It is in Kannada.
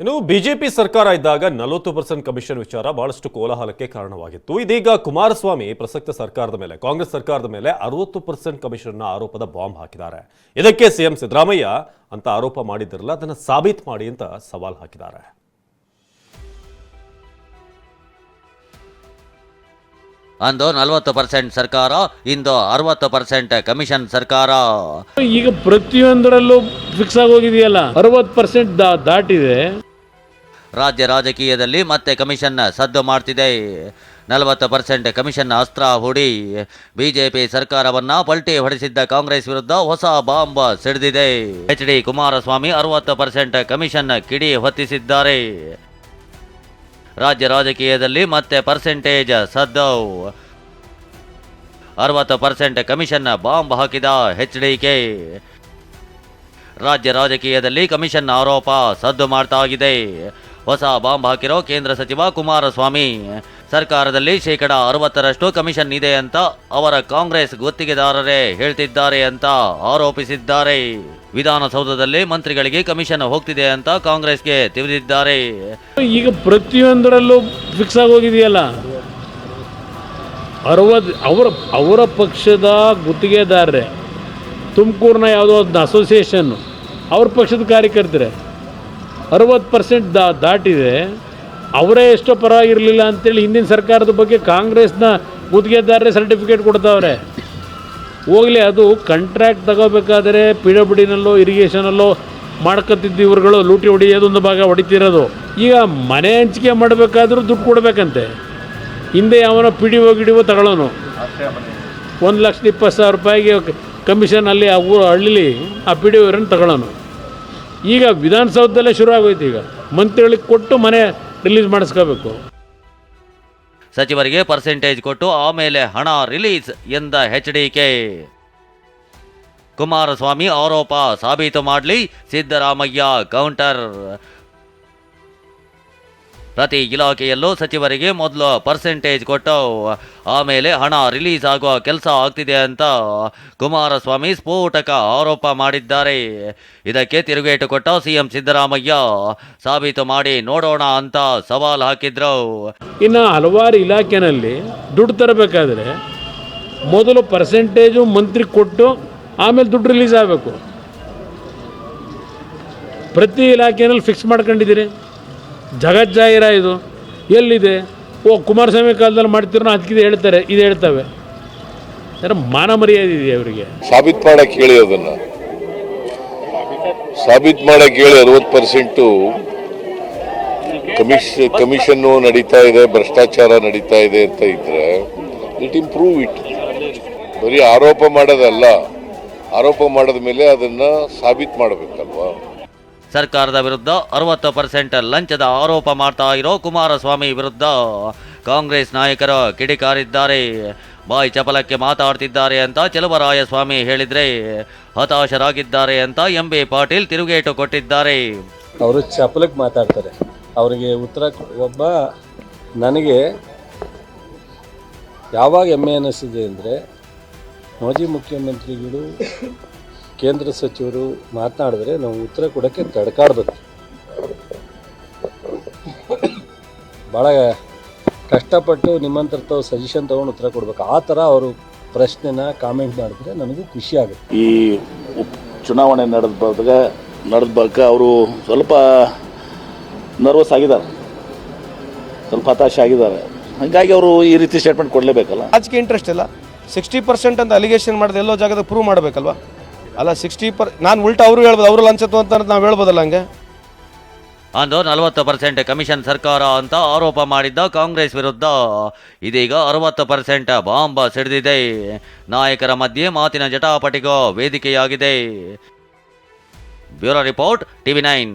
ಇನ್ನು ಬಿಜೆಪಿ ಸರ್ಕಾರ ಇದ್ದಾಗ ನಲವತ್ತು ಪರ್ಸೆಂಟ್ ಕಮಿಷನ್ ವಿಚಾರ ಬಹಳಷ್ಟು ಕೋಲಾಹಲಕ್ಕೆ ಕಾರಣವಾಗಿತ್ತು. ಇದೀಗ ಕುಮಾರಸ್ವಾಮಿ ಪ್ರಸಕ್ತ ಸರ್ಕಾರದ ಮೇಲೆ ಕಾಂಗ್ರೆಸ್ ಸರ್ಕಾರದ ಮೇಲೆ ಅರವತ್ತು ಪರ್ಸೆಂಟ್ ಕಮಿಷನ್ನ ಆರೋಪದ ಬಾಂಬ್ ಹಾಕಿದ್ದಾರೆ. ಇದಕ್ಕೆ ಸಿಎಂ ಸಿದ್ದರಾಮಯ್ಯ ಅಂತ ಆರೋಪ ಮಾಡಿದ್ರಲ್ಲ ಅದನ್ನು ಸಾಬೀತು ಮಾಡಿ ಅಂತ ಸವಾಲ್ ಹಾಕಿದ್ದಾರೆ. ಅಂದು ನಲವತ್ತು ಪರ್ಸೆಂಟ್ ಸರ್ಕಾರ ಇಂದು ಅರವತ್ತು ಪರ್ಸೆಂಟ್ ಕಮಿಷನ್ ಸರ್ಕಾರ. ಈಗ ಪ್ರತಿಯೊಂದರಲ್ಲೂ ಫಿಕ್ಸ್ ಆಗೋಗಿದೆಯಲ್ಲ ಅರವತ್ತು ಪರ್ಸೆಂಟ್ ದಾಟಿದೆ. ರಾಜ್ಯ ರಾಜಕೀಯದಲ್ಲಿ ಮತ್ತೆ ಕಮಿಷನ್ ಸದ್ದು ಮಾಡ್ತಿದೆ. ನಲವತ್ತು ಪರ್ಸೆಂಟ್ ಕಮಿಷನ್ ಅಸ್ತ್ರ ಹೂಡಿ ಬಿಜೆಪಿ ಸರ್ಕಾರವನ್ನ ಪಲ್ಟಿ ಹೊಡೆಸಿದ್ದ ಕಾಂಗ್ರೆಸ್ ವಿರುದ್ಧ ಹೊಸ ಬಾಂಬ್ ಸಿಡಿದಿದೆ. ಎಚ್ ಡಿ ಕುಮಾರಸ್ವಾಮಿ ಅರವತ್ತು ಪರ್ಸೆಂಟ್ ಕಮಿಷನ್ ಕಿಡಿ ಹೊತ್ತಿಸಿದ್ದಾರೆ. ರಾಜ್ಯ ರಾಜಕೀಯದಲ್ಲಿ ಮತ್ತೆ ಪರ್ಸೆಂಟೇಜ್ ಸದ್ದು. ಅರವತ್ತು ಪರ್ಸೆಂಟ್ ಕಮಿಷನ್ ಬಾಂಬ್ ಹಾಕಿದ ಎಚ್ ಡಿ ಕೆ. ರಾಜ್ಯ ರಾಜಕೀಯದಲ್ಲಿ ಕಮಿಷನ್ ಆರೋಪ ಸದ್ದು ಮಾಡ್ತಾ ಇದೆ ಹೊಸ ಬಾಂಬ್ ಹಾಕಿರೋ ಕೇಂದ್ರ ಸಚಿವ ಕುಮಾರಸ್ವಾಮಿ. ಸರ್ಕಾರದಲ್ಲಿ ಶೇಕಡ ಅರವತ್ತರಷ್ಟು ಕಮಿಷನ್ ಇದೆ ಅಂತ ಅವರ ಕಾಂಗ್ರೆಸ್ ಗುತ್ತಿಗೆದಾರರೇ ಹೇಳ್ತಿದ್ದಾರೆ ಅಂತ ಆರೋಪಿಸಿದ್ದಾರೆ. ವಿಧಾನಸೌಧದಲ್ಲಿ ಮಂತ್ರಿಗಳಿಗೆ ಕಮಿಷನ್ ಹೋಗ್ತಿದೆ ಅಂತ ಕಾಂಗ್ರೆಸ್ಗೆ ತಿಳಿದಿದ್ದಾರೆ. ಈಗ ಪ್ರತಿಯೊಂದರಲ್ಲೂ ಫಿಕ್ಸ್ ಆಗೋಗಿದೆಯಲ್ಲ? ಅರವತ್ತು ಅವರ ಅವರ ಪಕ್ಷದ ಗುತ್ತಿಗೆದಾರರೇ, ತುಮಕೂರಿನ ಯಾವುದೋ ಒಂದು ಅಸೋಸಿಯೇಷನ್ನು ಅವ್ರ ಪಕ್ಷದ ಕಾರ್ಯಕರ್ತರೆ. ಅರವತ್ತು ಪರ್ಸೆಂಟ್ ದಾ, ದಾಟಿದೆ. ಅವರೇ ಎಷ್ಟೋ ಪರವಾಗಿರಲಿಲ್ಲ ಅಂತೇಳಿ ಹಿಂದಿನ ಸರ್ಕಾರದ ಬಗ್ಗೆ ಕಾಂಗ್ರೆಸ್ನ ಗುತ್ತಿಗೆದಾರರೇ ಸರ್ಟಿಫಿಕೇಟ್ ಕೊಡ್ತಾವ್ರೆ. ಹೋಗಲಿ, ಅದು ಕಾಂಟ್ರಾಕ್ಟ್ ತಗೋಬೇಕಾದರೆ ಪಿ ಡಬ್ಲ್ಯೂ ಡಿನಲ್ಲೋ ಇರಿಗೇಷನಲ್ಲೋ ಮಾಡ್ಕೊತಿದ್ದು ಇವ್ರುಗಳು, ಲೂಟಿ ಹೊಡಿಯೋದೊಂದು ಭಾಗ ಹೊಡಿತಿರೋದು. ಈಗ ಮನೆ ಹಂಚಿಕೆ ಮಾಡಬೇಕಾದ್ರೂ ದುಡ್ಡು ಕೊಡಬೇಕಂತೆ. ಹಿಂದೆ ಯಾವನೋ ಪಿ ಡಿ ಒ ಗಿಡಿಒ ತಗೊಳ್ಳೋನು. ಒಂದು ಲಕ್ಷದ ಇಪ್ಪತ್ತು ಸಾವಿರ ರೂಪಾಯಿಗೆ ಕಮಿಷನ್ ಅಲ್ಲಿ ಆ ಆ ಪಿ ಡಿ ಒರನ್ನು ತಗೊಳ್ಳೋನು. ಈಗ ವಿಧಾನಸೌಧದಲ್ಲೇ ಶುರು ಆಗೋಯ್ತು ಈಗ. ಮಂತ್ರಿಗಳಿಗೆ ಕೊಟ್ಟು ಮನೆ ರಿಲೀಸ್ ಮಾಡಿಸ್ಕೋಬೇಕು. ಸಚಿವರಿಗೆ ಪರ್ಸೆಂಟೇಜ್ ಕೊಟ್ಟು ಆಮೇಲೆ ಹಣ ರಿಲೀಸ್ ಎಂದ ಎಚ್ ಡಿ ಕೆ. ಕುಮಾರಸ್ವಾಮಿ ಆರೋಪ ಸಾಬೀತು ಮಾಡಲಿ ಸಿದ್ದರಾಮಯ್ಯ ಕೌಂಟರ್ ಪ್ರತಿ ಇಲಾಖೆಯಲ್ಲೂ ಸಚಿವರಿಗೆ ಮೊದಲು ಪರ್ಸೆಂಟೇಜ್ ಕೊಟ್ಟು, ಆಮೇಲೆ ಹಣ ರಿಲೀಸ್ ಆಗುವ ಕೆಲಸ ಆಗ್ತಿದೆ ಅಂತ ಕುಮಾರಸ್ವಾಮಿ ಸ್ಫೋಟಕ ಆರೋಪ ಮಾಡಿದ್ದಾರೆ. ಇದಕ್ಕೆ ತಿರುಗೇಟು ಕೊಟ್ಟ ಸಿಎಂ ಸಿದ್ದರಾಮಯ್ಯ, ಸಾಬೀತು ಮಾಡಿ ನೋಡೋಣ ಅಂತ ಸವಾಲು ಹಾಕಿದ್ರು. ಇನ್ನು ಹಲವಾರು ಇಲಾಖೆನಲ್ಲಿ ದುಡ್ಡು ತರಬೇಕಾದ್ರೆ ಮೊದಲು ಪರ್ಸೆಂಟೇಜು ಮಂತ್ರಿ ಕೊಟ್ಟು ಆಮೇಲೆ ದುಡ್ಡು ರಿಲೀಸ್ ಆಗಬೇಕು. ಪ್ರತಿ ಇಲಾಖೆನಲ್ಲಿ ಫಿಕ್ಸ್ ಮಾಡ್ಕೊಂಡಿದ್ದೀರಿ. ಜಗಜ್ಜಾಹಿರ ಇದು. ಎಲ್ಲಿದೆ? ಓ, ಕುಮಾರಸ್ವಾಮಿ ಕಾಲದಲ್ಲಿ ಮಾಡ್ತಿರೋ ಅದಕ್ಕಿದೆ ಹೇಳ್ತಾರೆ, ಇದು ಹೇಳ್ತವೆ. ಮಾನ ಮರ್ಯಾದೆ ಇದೆ ಅವರಿಗೆ? ಸಾಬೀತ್ ಮಾಡೋಕೆ ಹೇಳಿ ಅದನ್ನು. ಸಾಬೀತ್ ಮಾಡಕ್ಕೆ ಹೇಳಿ ಅರವತ್ತು ಪರ್ಸೆಂಟು ಕಮಿಷ್, ಕಮಿಷನ್ನು ನಡೀತಾ ಇದೆ, ಭ್ರಷ್ಟಾಚಾರ ನಡೀತಾ ಇದೆ ಅಂತ ಇದ್ರೆ ಇಟ್ ಇಂಪ್ರೂವ್ ಇಟ್ ಬರೀ ಆರೋಪ ಮಾಡೋದಲ್ಲ, ಆರೋಪ ಮಾಡಿದ ಮೇಲೆ ಅದನ್ನು ಸಾಬೀತು ಮಾಡಬೇಕಲ್ವಾ? ಸರ್ಕಾರದ ವಿರುದ್ಧ ಅರವತ್ತು ಪರ್ಸೆಂಟ್ ಲಂಚದ ಆರೋಪ ಮಾಡ್ತಾ ಇರೋ ಕುಮಾರಸ್ವಾಮಿ ವಿರುದ್ಧ ಕಾಂಗ್ರೆಸ್ ನಾಯಕರು ಕಿಡಿಕಾರಿದ್ದಾರೆ. ಬಾಯಿ ಚಪಲಕ್ಕೆ ಮಾತಾಡ್ತಿದ್ದಾರೆ ಅಂತ ಚೆಲುವರಾಯಸ್ವಾಮಿ ಹೇಳಿದ್ರೆ ಹತಾಶರಾಗಿದ್ದಾರೆ ಅಂತ ಎಂ ಬಿ ಪಾಟೀಲ್ ತಿರುಗೇಟು ಕೊಟ್ಟಿದ್ದಾರೆ. ಅವರು ಚಪಲಕ್ಕೆ ಮಾತಾಡ್ತಾರೆ. ಅವರಿಗೆ ಉತ್ತರ ಒಬ್ಬ ನನಗೆ ಯಾವಾಗ ಹೆಮ್ಮೆ ಅನ್ನಿಸಿದೆ ಅಂದರೆ ಮಾಜಿ ಮುಖ್ಯಮಂತ್ರಿಗಳು ಕೇಂದ್ರ ಸಚಿವರು ಮಾತನಾಡಿದ್ರೆ ನಾವು ಉತ್ತರ ಕೊಡೋಕ್ಕೆ ತಡ್ಕಾಡ್ಬೇಕು. ಭಾಳ ಕಷ್ಟಪಟ್ಟು ನಿಮ್ಮಂತರ ತಾವು ಸಜೆಷನ್ ತೊಗೊಂಡು ಉತ್ತರ ಕೊಡ್ಬೇಕು. ಆ ಥರ ಅವರು ಪ್ರಶ್ನೆನ ಕಾಮೆಂಟ್ ಮಾಡಿದ್ರೆ ನನಗೂ ಖುಷಿ ಆಗುತ್ತೆ. ಈ ಉಪ್ ಚುನಾವಣೆ ನಡೆದ ಬಳಿಕ ನಡೆದ ಬಳಿಕ ಅವರು ಸ್ವಲ್ಪ ನರ್ವಸ್ ಆಗಿದ್ದಾರೆ. ಸ್ವಲ್ಪ ಹತಾಶೆ ಆಗಿದ್ದಾರೆ. ಹಾಗಾಗಿ ಅವರು ಈ ರೀತಿ ಸ್ಟೇಟ್ಮೆಂಟ್ ಕೊಡಲೇಬೇಕಲ್ಲ? ರಾಜಕೀಯ ಇಂಟ್ರೆಸ್ಟ್ ಇಲ್ಲ. ಸಿಕ್ಸ್ಟಿ ಪರ್ಸೆಂಟ್ ಅಂತ ಅಲಿಗೇಷನ್ ಮಾಡಿದೆ ಎಲ್ಲೋ ಜಾಗದಾಗ ಪ್ರೂವ್ ಮಾಡಬೇಕಲ್ವಾ? ಅಲ್ಲ ಸಿಕ್ಸ್ಟಿ ಪರ್ ನಾನು ಉಲ್ಟಾ ಅವರು ಹೇಳ್ಬೋದು, ಅವರು ಲಂಚ ಅಂತ ನಾವು ಹೇಳ್ಬೋದಲ್ಲ ಹಂಗೆ? ಅಂದು ನಲವತ್ತು ಪರ್ಸೆಂಟ್ ಕಮಿಷನ್ ಸರ್ಕಾರ ಅಂತ ಆರೋಪ ಮಾಡಿದ್ದ ಕಾಂಗ್ರೆಸ್ ವಿರುದ್ಧ. ಇದೀಗ ಅರವತ್ತು ಪರ್ಸೆಂಟ್ ಬಾಂಬ್ ಸಿಡಿದಿದೆ. ನಾಯಕರ ಮಧ್ಯೆ ಮಾತಿನ ಜಟಾಪಟಿಗೋ ವೇದಿಕೆಯಾಗಿದೆ. Bureau report, TV nine.